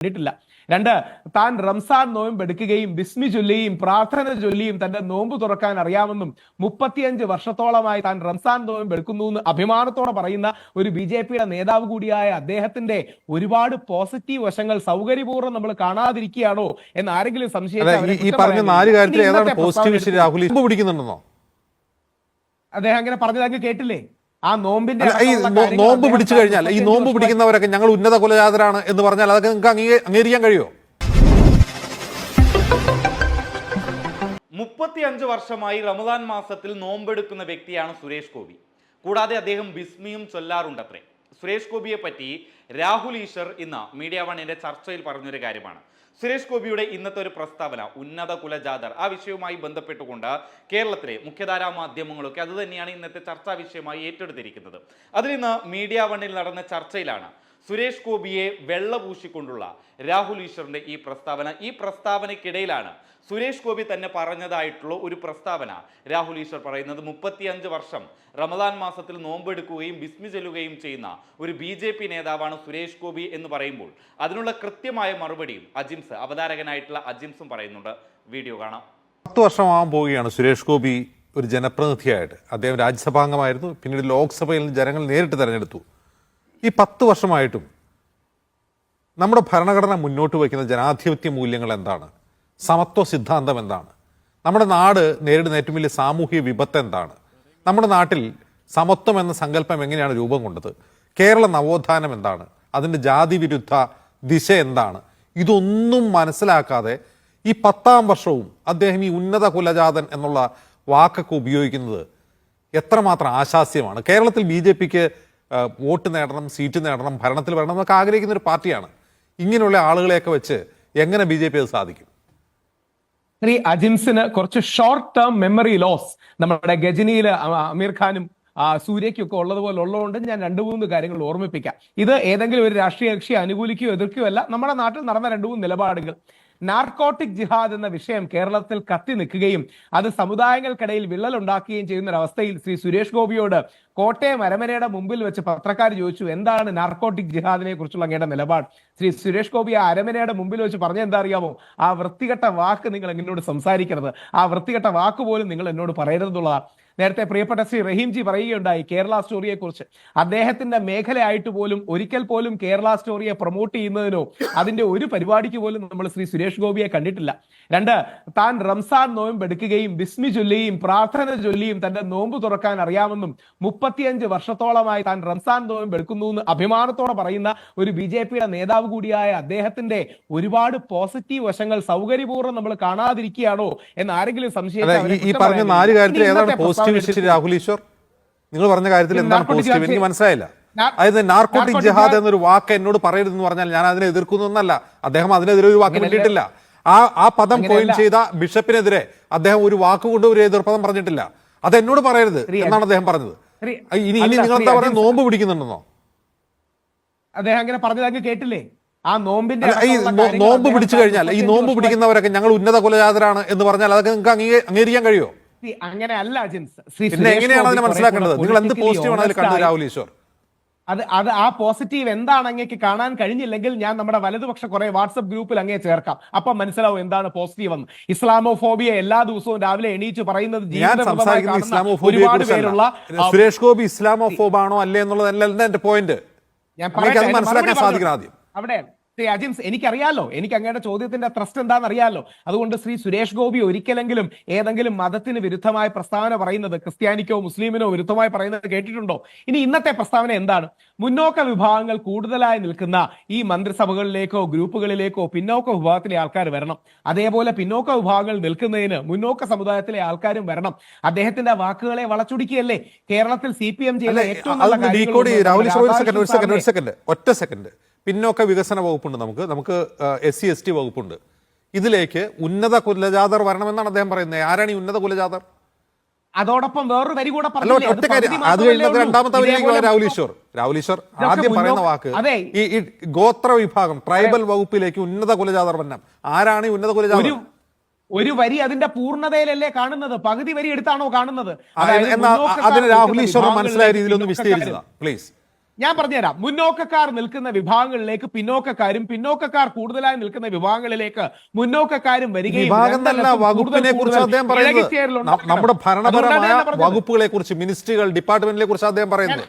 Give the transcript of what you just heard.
കണ്ടിട്ടില്ല. രണ്ട് താൻ റംസാൻ നോയമ്പ് എടുക്കുകയും ബിസ്മി ചൊല്ലിയും പ്രാർത്ഥന ചൊല്ലിയും തന്റെ നോമ്പ് തുറക്കാൻ അറിയാമെന്നും മുപ്പത്തിയഞ്ച് വർഷത്തോളമായി താൻ റംസാൻ നോയമ്പ് എടുക്കുന്നു എന്ന് അഭിമാനത്തോടെ പറയുന്ന ഒരു ബി ജെ പിയുടെ നേതാവ് കൂടിയായ അദ്ദേഹത്തിന്റെ ഒരുപാട് പോസിറ്റീവ് വശങ്ങൾ സൗകര്യപൂർവം നമ്മൾ കാണാതിരിക്കുകയാണോ എന്ന് ആരെങ്കിലും സംശയം അദ്ദേഹം അങ്ങനെ പറഞ്ഞത് അങ്ങ് കേട്ടില്ലേ? ആ നോമ്പിന്റെ ഈ നോമ്പ് പിടിച്ചു കഴിഞ്ഞാൽ ഈ നോമ്പ് പിടിക്കുന്നവരൊക്കെ ഞങ്ങൾ ഉന്നത കുലജാതരാണ് എന്ന് പറഞ്ഞാൽ അതൊക്കെ നിങ്ങൾക്ക് അംഗീക- അംഗീകരിക്കാൻ കഴിയുമോ? മുപ്പത്തിയഞ്ച് വർഷമായി റമദാൻ മാസത്തിൽ നോമ്പെടുക്കുന്ന വ്യക്തിയാണ് സുരേഷ് ഗോപി. കൂടാതെ അദ്ദേഹം ബിസ്മിയും ചൊല്ലാറുണ്ടത്രേ. സുരേഷ് ഗോപിയെ പറ്റി രാഹുൽ ഈശ്വർ ഇന്ന് മീഡിയ വണ്ണിന്റെ ചർച്ചയിൽ പറഞ്ഞൊരു കാര്യമാണ്. സുരേഷ് ഗോപിയുടെ ഇന്നത്തെ ഒരു പ്രസ്താവന ഉന്നത കുലജാതർ. ആ വിഷയവുമായി ബന്ധപ്പെട്ടുകൊണ്ട് കേരളത്തിലെ മുഖ്യധാരാ മാധ്യമങ്ങളൊക്കെ അത് ഇന്നത്തെ ചർച്ചാ വിഷയമായി ഏറ്റെടുത്തിരിക്കുന്നത്. അതിൽ ഇന്ന് മീഡിയ വണ്ണിൽ നടന്ന ചർച്ചയിലാണ് സുരേഷ് ഗോപിയെ വെള്ളപൂശിക്കൊണ്ടുള്ള രാഹുൽ ഈശ്വറിന്റെ ഈ പ്രസ്താവന. ഈ പ്രസ്താവനയ്ക്കിടയിലാണ് സുരേഷ് ഗോപി തന്നെ പറഞ്ഞതായിട്ടുള്ള ഒരു പ്രസ്താവന രാഹുൽ ഈശ്വർ പറയുന്നത്. മുപ്പത്തിയഞ്ച് വർഷം റമദാൻ മാസത്തിൽ നോമ്പെടുക്കുകയും ബിസ്മി ചെല്ലുകയും ചെയ്യുന്ന ഒരു ബി ജെ പി നേതാവാണ് സുരേഷ് ഗോപി എന്ന് പറയുമ്പോൾ അതിനുള്ള കൃത്യമായ മറുപടിയും അജിംസ് അവതാരകനായിട്ടുള്ള അജിംസും പറയുന്നുണ്ട്. വീഡിയോ കാണാം. പത്ത് വർഷമാകാൻ പോവുകയാണ് സുരേഷ് ഗോപി ഒരു ജനപ്രതിനിധിയായിട്ട്. അദ്ദേഹം രാജ്യസഭാംഗമായിരുന്നു. പിന്നീട് ലോക്സഭയിൽ ജനങ്ങൾ നേരിട്ട് തെരഞ്ഞെടുത്തു. ഈ പത്ത് വർഷമായിട്ടും നമ്മുടെ ഭരണഘടന മുന്നോട്ട് വയ്ക്കുന്ന ജനാധിപത്യ മൂല്യങ്ങൾ എന്താണ്? സമത്വ സിദ്ധാന്തം എന്താണ്? നമ്മുടെ നാട് നേരിടുന്ന ഏറ്റവും വലിയ സാമൂഹിക വിപത്ത് എന്താണ്? നമ്മുടെ നാട്ടിൽ സമത്വം എന്ന സങ്കല്പം എങ്ങനെയാണ് രൂപം കൊണ്ടത്? കേരള നവോത്ഥാനം എന്താണ്? അതിന്റെ ജാതി വിരുദ്ധ ദിശ എന്താണ്? ഇതൊന്നും മനസ്സിലാക്കാതെ ഈ പത്താം വർഷവും അദ്ദേഹം ഈ ഉന്നത കുലജാതൻ എന്നുള്ള വാക്കൊക്കെ ഉപയോഗിക്കുന്നത് എത്രമാത്രം ആശാസ്യമാണ്? കേരളത്തിൽ ബി ജെ പിക്ക് വോട്ട് നേടണം സീറ്റ് നേടണം ഭരണത്തിൽ വരണം എന്നൊക്കെ ആഗ്രഹിക്കുന്ന ഒരു പാർട്ടിയാണ്. ഇങ്ങനെയുള്ള ആളുകളെയൊക്കെ വെച്ച് എങ്ങനെ ബി ജെ പി അത് സാധിക്കും? അജിംസിന് കുറച്ച് ഷോർട്ട് ടേം മെമ്മറി ലോസ് നമ്മുടെ ഗജനിയിൽ അമീർ ഖാനും സൂര്യയ്ക്കൊക്കെ ഉള്ളതുപോലെ ഉള്ളതുകൊണ്ട് ഞാൻ രണ്ട് മൂന്ന് കാര്യങ്ങൾ ഓർമ്മിപ്പിക്കാം. ഇത് ഏതെങ്കിലും ഒരു രാഷ്ട്രീയ കക്ഷി അനുകൂലിക്കുകയോ എതിർക്കുകയോ അല്ല നമ്മുടെ നാട്ടിൽ നടന്ന രണ്ട് മൂന്ന് നിലപാടുകൾ. നാർക്കോട്ടിക് ജിഹാദ് എന്ന വിഷയം കേരളത്തിൽ കത്തി നിൽക്കുകയും അത് സമുദായങ്ങൾക്കിടയിൽ വിള്ളലുണ്ടാക്കുകയും ചെയ്യുന്ന ഒരു അവസ്ഥയിൽ ശ്രീ സുരേഷ് ഗോപിയോട് കോട്ടയം അരമനയുടെ മുമ്പിൽ വെച്ച് പത്രക്കാർ ചോദിച്ചു എന്താണ് നാർക്കോട്ടിക് ജിഹാദിനെ കുറിച്ചുള്ള അങ്ങയുടെ നിലപാട്? ശ്രീ സുരേഷ് ഗോപി ആ അരമനയുടെ മുമ്പിൽ വെച്ച് പറഞ്ഞ എന്താ അറിയാമോ ആ വൃത്തികെട്ട വാക്ക് നിങ്ങൾ എന്നോട് സംസാരിക്കരുത്. ആ വൃത്തികെട്ട വാക്ക് പോലും നിങ്ങൾ എന്നോട് പറയരുതെന്നുള്ളതാണ് നേരത്തെ പ്രിയപ്പെട്ട ശ്രീ റഹീംജി പറയുകയുണ്ടായി കേരള സ്റ്റോറിയെ കുറിച്ച് അദ്ദേഹത്തിന്റെ മേഖലയായിട്ട് പോലും ഒരിക്കൽ പോലും കേരള സ്റ്റോറിയെ പ്രൊമോട്ട് ചെയ്യുന്നതിനോ അതിന്റെ ഒരു പരിപാടിക്ക് പോലും നമ്മൾ ശ്രീ സുരേഷ് ഗോപിയെ കണ്ടിട്ടില്ല. രണ്ട് താൻ റംസാൻ നോയമ്പ് എടുക്കുകയും ബിസ്മി ചൊല്ലിയും പ്രാർത്ഥന ചൊല്ലിയും തന്റെ നോമ്പ് തുറക്കാൻ അറിയാമെന്നും മുപ്പത്തിയഞ്ച് വർഷത്തോളമായി താൻ റംസാൻ നോയമ്പ് എടുക്കുന്നു എന്ന് അഭിമാനത്തോടെ പറയുന്ന ഒരു ബി ജെ പിയുടെ നേതാവ് കൂടിയായ അദ്ദേഹത്തിന്റെ ഒരുപാട് പോസിറ്റീവ് വശങ്ങൾ സൗകര്യപൂർവം നമ്മൾ കാണാതിരിക്കുകയാണോ എന്ന് ആരെങ്കിലും സംശയം ഈ പറഞ്ഞ നാല് കാര്യത്തിൽ ഏതാണ് ഇന്നത്തെ പോസിറ്റീവ് പ്രസ്താവന രാഹുൽ ഈശ്വർ നിങ്ങൾ പറഞ്ഞ കാര്യത്തിൽ എന്താണ് പോസിറ്റീവ് എനിക്ക് മനസ്സിലായില്ല. അതായത് നാർക്കോട്ടിക് ജഹാദ് എന്നൊരു വാക്ക് എന്നോട് പറയരുതെന്ന് പറഞ്ഞാൽ ഞാൻ അതിനെ എതിർക്കുന്നു എന്നല്ല. അദ്ദേഹം അതിനെതിരെ ഒരു വാക്ക് കിട്ടിയിട്ടില്ല വേണ്ടിയിട്ടില്ല ആ ആ പദം കോയിൻ ചെയ്ത ബിഷപ്പിനെതിരെ അദ്ദേഹം ഒരു വാക്ക് കൊണ്ട് ഒരു എതിർപ്പദം പറഞ്ഞിട്ടില്ല. അത് എന്നോട് പറയരുത് എന്നാണ് അദ്ദേഹം പറഞ്ഞത്. ഇനി ഇനി നിങ്ങൾ എന്താ പറയുക നോമ്പ് പിടിക്കുന്നുണ്ടെന്നോ? അദ്ദേഹം അങ്ങനെ പറഞ്ഞത് കേട്ടില്ലേ? ആ നോമ്പിന്റെ ഈ നോമ്പ് പിടിച്ചു കഴിഞ്ഞാൽ ഈ നോമ്പ് പിടിക്കുന്നവരൊക്കെ ഞങ്ങൾ ഉന്നത കുലജാതരാണ് എന്ന് പറഞ്ഞാൽ അതൊക്കെ നിങ്ങൾക്ക് അംഗീക- അംഗീകരിക്കാൻ കഴിയുമോ? അങ്ങനെ അല്ല അജിൻസ്. ശ്രീ എങ്ങനെയാണ് അതിനെ മനസ്സിലാക്കേണ്ടത്? നിങ്ങൾ എന്ത് പോസിറ്റീവാണ് അതിൽ കണ്ടത് രാഹുൽ ഈശ്വർ. അത് അത് ആ പോസിറ്റീവ് എന്താണ് അങ്ങേക്ക് കാണാൻ കഴിഞ്ഞില്ലെങ്കിൽ ഞാൻ നമ്മുടെ വലതുപക്ഷ കുറെ വാട്സപ്പ് ഗ്രൂപ്പിൽ അങ്ങേ ചേർക്കാം. അപ്പം മനസ്സിലാവും എന്താണ് പോസിറ്റീവ് എന്ന്. ഇസ്ലാമോ ഇസ്ലാമോഫോബിയ എല്ലാ ദിവസവും രാവിലെ എണീച്ച് പറയുന്നത് ഒരുപാട് പേരുള്ള സുരേഷ് ഗോപി ഇസ്ലാമോ ഫോബാണോ അല്ലേ എന്നുള്ളതല്ല എന്റെ പോയിന്റ് മനസ്സിലാക്കാൻ സാധിക്കണം ആദ്യം. അവിടെ ശ്രീ അജിംസ് എനിക്കറിയാലോ എനിക്ക് അങ്ങയുടെ ചോദ്യത്തിന്റെ ത്രസ്റ്റ് എന്താണെന്ന് അറിയാലോ അതുകൊണ്ട് ശ്രീ സുരേഷ് ഗോപി ഒരിക്കലെങ്കിലും ഏതെങ്കിലും മതത്തിന് വിരുദ്ധമായ പ്രസ്താവന പറയുന്നത് ക്രിസ്ത്യാനിക്കോ മുസ്ലിമിനോ വിരുദ്ധമായി പറയുന്നത് കേട്ടിട്ടുണ്ടോ? ഇനി ഇന്നത്തെ പ്രസ്താവന എന്താണ്? മുന്നോക്ക വിഭാഗങ്ങൾ കൂടുതലായി നിൽക്കുന്ന ഈ മന്ത്രിസഭകളിലേക്കോ ഗ്രൂപ്പുകളിലേക്കോ പിന്നോക്ക വിഭാഗത്തിലെ ആൾക്കാർ വരണം. അതേപോലെ പിന്നോക്ക വിഭാഗങ്ങൾ നിൽക്കുന്നതിന് മുന്നോക്ക സമുദായത്തിലെ ആൾക്കാരും വരണം. അദ്ദേഹത്തിന്റെ വാക്കുകളെ വളച്ചൊടിക്കുകയല്ലേ? കേരളത്തിൽ സി പി എം ചെയ്ത ഏറ്റവും ഒറ്റ സെക്കൻഡ് പിന്നോക്ക വികസന വകുപ്പുണ്ട് നമുക്ക്. നമുക്ക് എസ് സി എസ് ടി വകുപ്പുണ്ട്. ഇതിലേക്ക് ഉന്നത കുലജാതർ വരണമെന്നാണ് അദ്ദേഹം പറയുന്നത്. ആരാണ് ഈ ഉന്നത കുലജാതർ? അതോടൊപ്പം വേറൊരു വരി കൂടെ? ഒറ്റ കാര്യം. അത് രണ്ടാമത്തെ വരിയിലേക്ക് രാഹുൽ ഈശ്വർ. രാഹുൽ ഈശ്വർ ആദ്യം പറയുന്ന വാക്ക്. ഈ ഗോത്ര വിഭാഗം ട്രൈബൽ വകുപ്പിലേക്ക് ഉന്നത കുലജാതർ വരണം. ആരാണ് ഈ ഉന്നത കുലജാതർ? ഒരു വരി അതിന്റെ പൂർണതയിലല്ലേ കാണുന്നത്? പകുതി വരി എടുത്താണോ കാണുന്നത്? അതിന് രാഹുൽ ഈശ്വർ മനസ്സിലായ രീതിയിൽ രീതിയിലൊന്ന് വിശദീകരിച്ചതാ പ്ലീസ് ഞാൻ പറഞ്ഞുതരാം. മുന്നോക്കക്കാർ നിൽക്കുന്ന വിഭാഗങ്ങളിലേക്ക് പിന്നോക്കക്കാരും പിന്നോക്കക്കാർ കൂടുതലായി നിൽക്കുന്ന വിഭാഗങ്ങളിലേക്ക് മുന്നോക്കക്കാരും വരികയും നമ്മുടെ ഭരണപരമായ. വകുപ്പുകളെ കുറിച്ച് മിനിസ്ട്രികൾ ഡിപ്പാർട്ട്മെന്റിനെ കുറിച്ച് അദ്ദേഹം പറയുന്നത്.